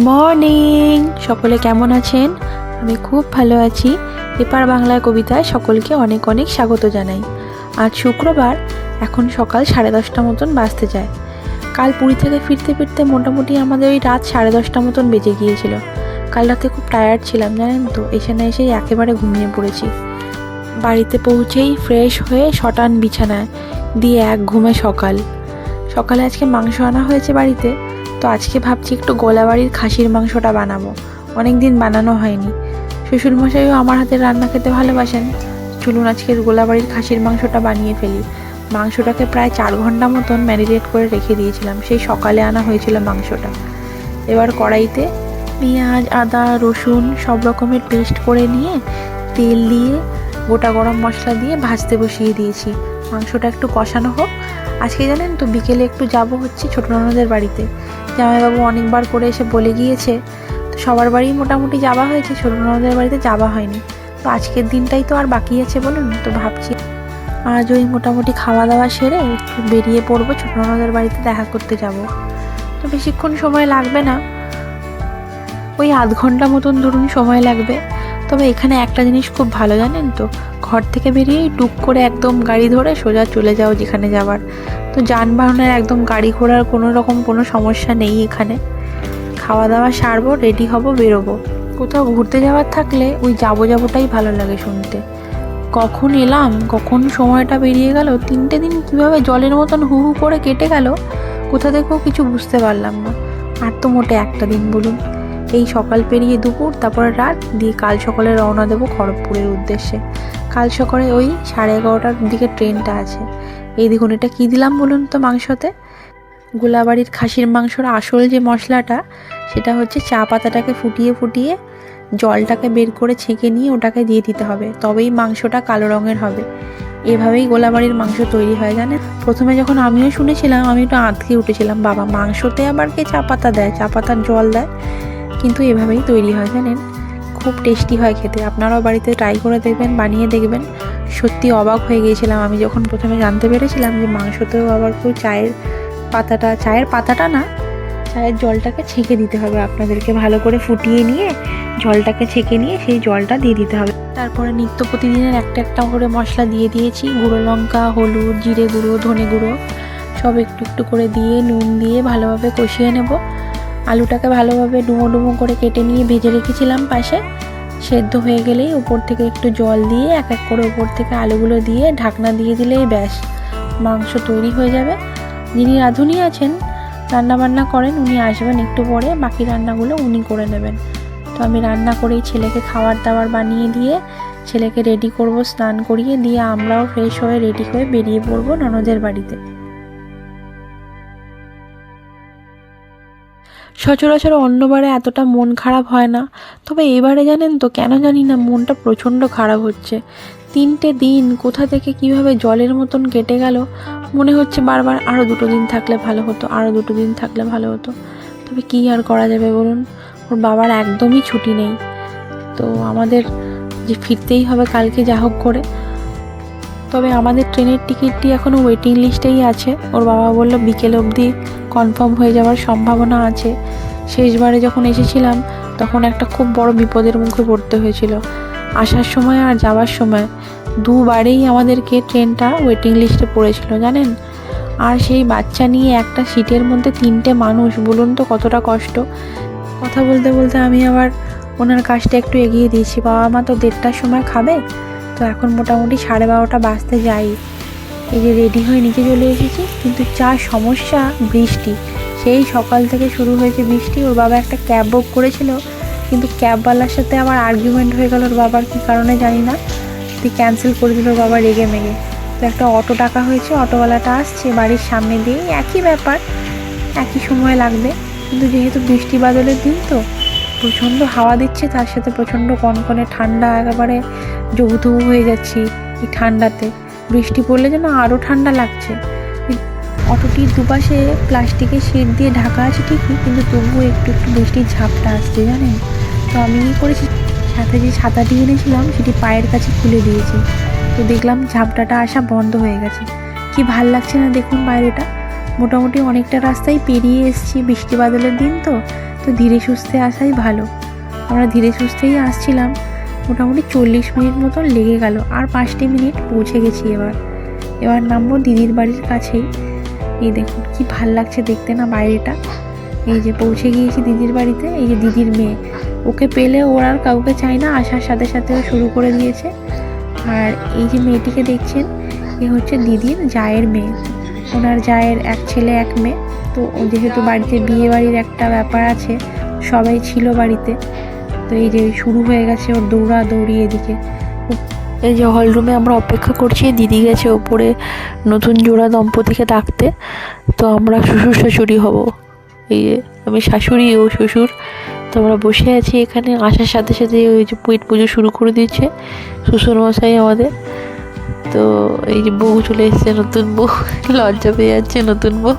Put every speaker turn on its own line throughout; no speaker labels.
Morning. সকলে কেমন আছেন? আমি খুব ভালো আছি। পেপার বাংলার কবিতায় সকলকে অনেক অনেক স্বাগত জানাই। আজ শুক্রবার, এখন সকাল সাড়ে দশটা মতন বাজতে যায়। কাল পুরী থেকে ফিরতে ফিরতে মোটামুটি আমাদের ওই রাত সাড়ে দশটা মতন বেজে গিয়েছিল। কাল রাতে খুব টায়ার্ড ছিলাম, জানেন তো? এসে না এসেই একেবারে ঘুমিয়ে পড়েছি। বাড়িতে পৌঁছেই ফ্রেশ হয়ে শটান বিছানায় দিয়ে এক ঘুমে সকাল। সকালে আজকে মাংস আনা হয়েছে বাড়িতে। তো আজকে ভাবছি একটু গোলাবাড়ির খাসির মাংসটা বানাবো। অনেক দিন বানানো হয়নি। শ্বশুরমশাইও আমার হাতের রান্না খেতে ভালোবাসেন। চলুন আজকে গোলাবাড়ির খাসির মাংসটা বানিয়ে ফেলি। মাংসটাকে প্রায় চার ঘণ্টা মতন ম্যারিনেট করে রেখে দিয়েছিলাম। সেই সকালে আনা হয়েছিল মাংসটা। এবার কড়াইতে পেঁয়াজ, আদা, রসুন সব রকমের পেস্ট করে নিয়ে তেল দিয়ে গোটা গরম মশলা দিয়ে ভাজতে বসিয়ে দিয়েছি। মাংসটা একটু কষানো হোক। আজকে জানেন তো, বিকেলে একটু যাব হচ্ছে ছোটো ননদের বাড়িতে। জামাইবাবু অনেকবার করে এসে বলে গিয়েছে, তো সবার বাড়ি মোটামুটি যাওয়া হয়েছে, ছোটো ননদের বাড়িতে যাওয়া হয়নি। তো আজকের দিনটাই তো আর বাকি আছে বলুন, তো ভাবছি আজ ওই মোটামুটি খাওয়া দাওয়া সেরে একটু বেরিয়ে পড়ব, ছোটো ননদের বাড়িতে দেখা করতে যাব। তো বেশিক্ষণ সময় লাগবে না, ওই আধ ঘণ্টা মতন ধরুন সময় লাগবে। তবে এখানে একটা জিনিস খুব ভালো জানেন তো? ঘর থেকে বেরিয়েই টুক করে একদম গাড়ি ধরে সোজা চলে যাও যেখানে যাওয়ার তো যানবাহনের একদম গাড়ি ঘোড়ার কোনো রকম কোনো সমস্যা নেই এখানে। খাওয়া দাওয়া সারবো রেডি হব, বেরোবো। কোথাও ঘুরতে যাওয়ার থাকলে ওই যাব যাবোটাই ভালো লাগে শুনতে। কখন এলাম, কখন সময়টা বেরিয়ে গেল, তিনটে দিন কীভাবে জলের মতন হু হু করে কেটে গেল, কোথা থেকেও কিছু বুঝতে পারলাম না। আর তো মোটে একটা দিন বলুন। এই সকাল পেরিয়ে দুপুর, তারপরে রাত, দিয়ে কাল সকালে রওনা দেবো খড়গপুরের উদ্দেশ্যে। কাল সকালে ওই সাড়ে এগারোটার দিকে ট্রেনটা আছে। এই দেখুন, এটা কী দিলাম বলুন তো মাংসতে? গোলাবাড়ির খাসির মাংসর আসল যে মশলাটা, সেটা হচ্ছে চা পাতাটাকে ফুটিয়ে ফুটিয়ে জলটাকে বের করে ছেঁকে নিয়ে ওটাকে দিয়ে দিতে হবে। তবেই মাংসটা কালো রঙের হবে। এভাবেই গোলাবাড়ির মাংস তৈরি হয়, জানেন? প্রথমে যখন আমিও শুনেছিলাম, আমি একটু আঁতকে উঠেছিলাম, বাবা, মাংসতে আবার কে চা পাতা দেয়? চা পাতার জল দেয়? কিন্তু এভাবেই তৈরি হয়, জানেন? খুব টেস্টি হয় খেতে। আপনারাও বাড়িতে ট্রাই করে দেখবেন, বানিয়ে দেখবেন। সত্যি অবাক হয়ে গিয়েছিলাম আমি যখন প্রথমে জানতে পেরেছিলাম যে মাংসতেও আবার কেউ চায়ের পাতাটা চায়ের পাতাটা না, চায়ের জলটাকে ছেঁকে দিতে হবে আপনাদেরকে। ভালো করে ফুটিয়ে নিয়ে জলটাকে ছেঁকে নিয়ে সেই জলটা দিয়ে দিতে হবে। তারপরে নিত্য প্রতিদিনের একটা একটা করে মশলা দিয়ে দিয়েছি। গুঁড়ো লঙ্কা, হলুদ, জিরে গুঁড়ো, ধনে গুঁড়ো, সব একটু একটু করে দিয়ে, নুন দিয়ে ভালোভাবে কষিয়ে নেব। আলুটাকে ভালোভাবে ডুমো ডুমো করে কেটে নিয়ে ভেজে রেখেছিলাম পাশে। সেদ্ধ হয়ে গেলেই উপর থেকে একটু জল দিয়ে, এক এক করে উপর থেকে আলুগুলো দিয়ে ঢাকনা দিয়ে দিলেই ব্যাস, মাংস তৈরি হয়ে যাবে। যিনি রাঁধুনি আছেন রান্না বান্না করেন, উনি আসবেন একটু পরে, বাকি রান্নাগুলো উনি করে নেবেন। তো আমি রান্না করেই ছেলেকে খাবার দাবার বানিয়ে দিয়ে ছেলেকে রেডি করব, স্নান করিয়ে দিয়ে আমরাও ফ্রেশ হয়ে রেডি হয়ে বেরিয়ে পড়ব ননদের বাড়িতে। সচরাচর অন্যবারে এতটা মন খারাপ হয় না। তবে এবারে জানেন তো, কেন জানি না মনটা প্রচণ্ড খারাপ হচ্ছে। তিনটে দিন কোথা থেকে কীভাবে জলের মতন কেটে গেল, মনে হচ্ছে বারবার আরও দুটো দিন থাকলে ভালো হতো আরও দুটো দিন থাকলে ভালো হতো। তবে কী আর করা যাবে বলুন? ওর বাবার একদমই ছুটি নেই। তো আমাদের যে ফিরতেই হবে কালকে যা হোক করে তবে আমাদের ট্রেনের টিকিটটি এখনও ওয়েটিং লিস্টেই আছে। ওর বাবা বলল, বিকেল অবধি কনফার্ম হয়ে যাওয়ার সম্ভাবনা আছে। শেষবারে যখন এসেছিলাম, তখন একটা খুব বড় বিপদের মুখে পড়তে হয়েছিল। আসার সময় আর যাওয়ার সময় দুবারেই আমাদেরকে ট্রেনটা ওয়েটিং লিস্টে পড়েছিল, জানেন? আর সেই বাচ্চা নিয়ে একটা সিটের মধ্যে তিনটে মানুষ, বলুন তো কতটা কষ্ট। কথা বলতে বলতে আমি আবার ওনার কাজটা একটু এগিয়ে দিয়েছি। বাবা মা তো দেড়টার সময় খাবে? তো এখন মোটামুটি সাড়ে বারোটা বাজতে যাই। এই যে রেডি হয়ে নিচে চলে এসেছি, কিন্তু যা সমস্যা বৃষ্টি। সেই সকাল থেকে শুরু হয়েছে বৃষ্টি, ওর বাবা একটা ক্যাব বুক করেছিল, কিন্তু ক্যাবওয়ালার সাথে আমার আর্গুমেন্ট হয়ে গেল ওর বাবার কী কারণে জানি না। তুই ক্যান্সেল করে দিল ওর বাবা রেগে মেগে। তো একটা অটো টাকা হয়েছে, অটোওয়ালাটা আসছে বাড়ির সামনে দিয়ে একই ব্যাপার, একই সময় লাগবে। কিন্তু যেহেতু বৃষ্টি বাদলের দিন তো প্রচণ্ড হাওয়া দিচ্ছে, তার সাথে প্রচণ্ড কনকনে ঠান্ডা একেবারে জবুথবু হয়ে যাচ্ছি এই ঠান্ডাতে। বৃষ্টি পড়লে যেন আরও ঠান্ডা লাগছে। অটোটির দুপাশে প্লাস্টিকের শিট দিয়ে ঢাকা আছে ঠিকই, কিন্তু তবুও একটু একটু বৃষ্টির ঝাপটা আসছে, জানেন? তো আমি কী করেছি, সাথে যে ছাতাটি এনেছিলাম, সেটি পায়ের কাছে খুলে দিয়েছি। তো দেখলাম ঝাপটাটা আসা বন্ধ হয়ে গেছে। কি ভালো লাগছে না দেখুন বাইরেটা। মোটামুটি অনেকটা রাস্তায় পেরিয়ে এসেছি বৃষ্টি বাদলের দিন তো। তো ধীরে সুস্থে আসাই ভালো। আমরা ধীরে সুস্থেই আসছিলাম। মোটামুটি চল্লিশ মিনিট মতন লেগে গেল। আর পাঁচটি মিনিট পৌঁছে গেছি এবার। এবার নামবো দিদির বাড়ির কাছেই। এই দেখুন, কি ভালো লাগছে দেখতে না বাইরেটা। এই যে পৌঁছে গিয়েছি দিদির বাড়িতে, এই যে দিদির মেয়ে। ওকে পেলে ওর আর কাউকে চাই না, আসার সাথে সাথে ও শুরু করে দিয়েছে। আর এই যে মেয়েটিকে দেখছেন, এ হচ্ছে দিদির জায়ের মেয়ে। ওনার জায়ের এক ছেলে, এক মেয়ে। তো ও যেহেতু বাড়িতে বিয়ে বাড়ির একটা ব্যাপার আছে, সবাই ছিল বাড়িতে। তো এই যে শুরু হয়ে গেছে ওর দৌড়া দৌড়ি এদিকে। এই যে হল রুমে আমরা অপেক্ষা করছি, দিদি গেছে ওপরে নতুন জোড়া দম্পতিকে ডাকতে। তো আমরা শ্বশুর শাশুড়ি হব। এই যে আমি শাশুড়ি, ও শ্বশুর। তো আমরা বসে আছি এখানে। আসার সাথে সাথে ওই যে পেট পুজো শুরু করে দিচ্ছে শ্বশুর মশাই আমাদের। তো এই যে বউ চলে এসছে, নতুন বউ। লজ্জা পেয়ে যাচ্ছে নতুন বউ।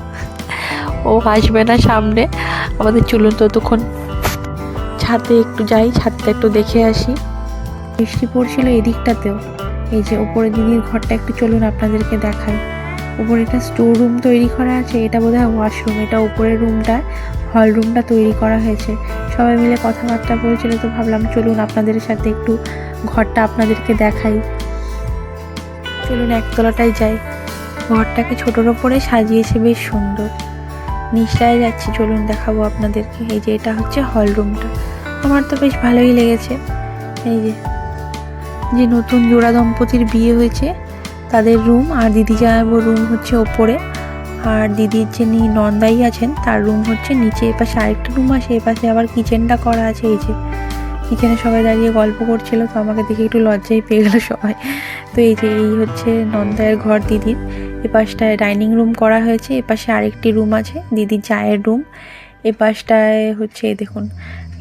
ও আসবে না সামনে। আমাদের চলুন ততক্ষণ ছাদে একটু যাই, ছাদটা একটু দেখে আসি। বৃষ্টি পড়ছিল এদিকটাতেও। এই যে ওপরে দিদির ঘরটা একটু চলুন আপনাদেরকে দেখাই। উপরে একটা স্টোর রুম তৈরি করা আছে, এটা বোধহয় ওয়াশরুম এটা উপরের রুমটা হল রুমটা তৈরি করা হয়েছে। সবাই মিলে কথাবার্তা বলছিল তো ভাবলাম চলুন আপনাদের সাথে একটু ঘরটা আপনাদেরকে দেখাই। চলুন একতলাটাই যাই। ঘরটাকে ছোটোর ওপরে সাজিয়েছে, বেশ সুন্দর। নিচটায় যাচ্ছি, চলুন দেখাবো আপনাদেরকে। এই যে এটা হচ্ছে হল রুমটা আমার তো বেশ ভালোই লেগেছে। এই যে যে নতুন জোড়া দম্পতির বিয়ে হয়েছে, তাদের রুম আর দিদি যাব রুম হচ্ছে ওপরে। আর দিদির যিনি নন্দাই আছেন, তার রুম হচ্ছে নিচে। এপাশে আরেকটা রুম আছে, এপাশে আবার কিচেনটা করা আছে, এই যে। কিচেনে সবাই দাঁড়িয়ে গল্প করছিল, তো আমাকে দেখে একটু লজ্জাই পেয়ে গেলো সবাই। তো এই যে, এই হচ্ছে নন্দায়ের ঘর দিদির। এপাশটায় ডাইনিং রুম করা হয়েছে, এপাশে আরেকটি রুম আছে দিদির চায়ের রুম। এপাশটায় হচ্ছে দেখুন,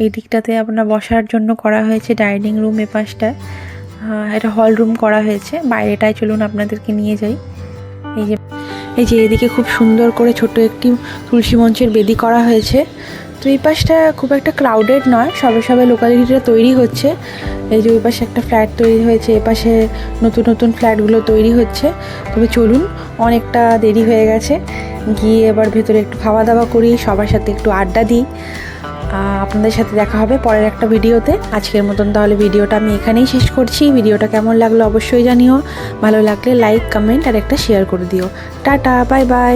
এই দিকটাতে আপনার বসার জন্য করা হয়েছে ডাইনিং রুম এপাশটায়। এটা হল রুম করা হয়েছে, বাইরেটায় চলুন আপনাদেরকে নিয়ে যাই। এই যে এই যে এদিকে খুব সুন্দর করে ছোট একটি তুলসী মঞ্চের বেদি করা হয়েছে। তো এই পাশটা খুব একটা ক্রাউডেড নয়, সবে সবে লোকালিটিটা তৈরি হচ্ছে। এই যে ওই পাশে একটা ফ্ল্যাট তৈরি হয়েছে, এ পাশে নতুন নতুন ফ্ল্যাটগুলো তৈরি হচ্ছে। তবে চলুন, অনেকটা দেরি হয়ে গেছে। গিয়ে এবার ভেতরে একটু খাওয়া দাওয়া করি, সবার সাথে একটু আড্ডা দিই। আপনাদের সাথে দেখা হবে পরের একটা ভিডিওতে। আজকের মতন তাহলে ভিডিওটা আমি এখানেই শেষ করছি। ভিডিওটা কেমন লাগল অবশ্যই জানিও। ভালো লাগলে লাইক কমেন্ট আর একটা শেয়ার করে দিও। Tata bye bye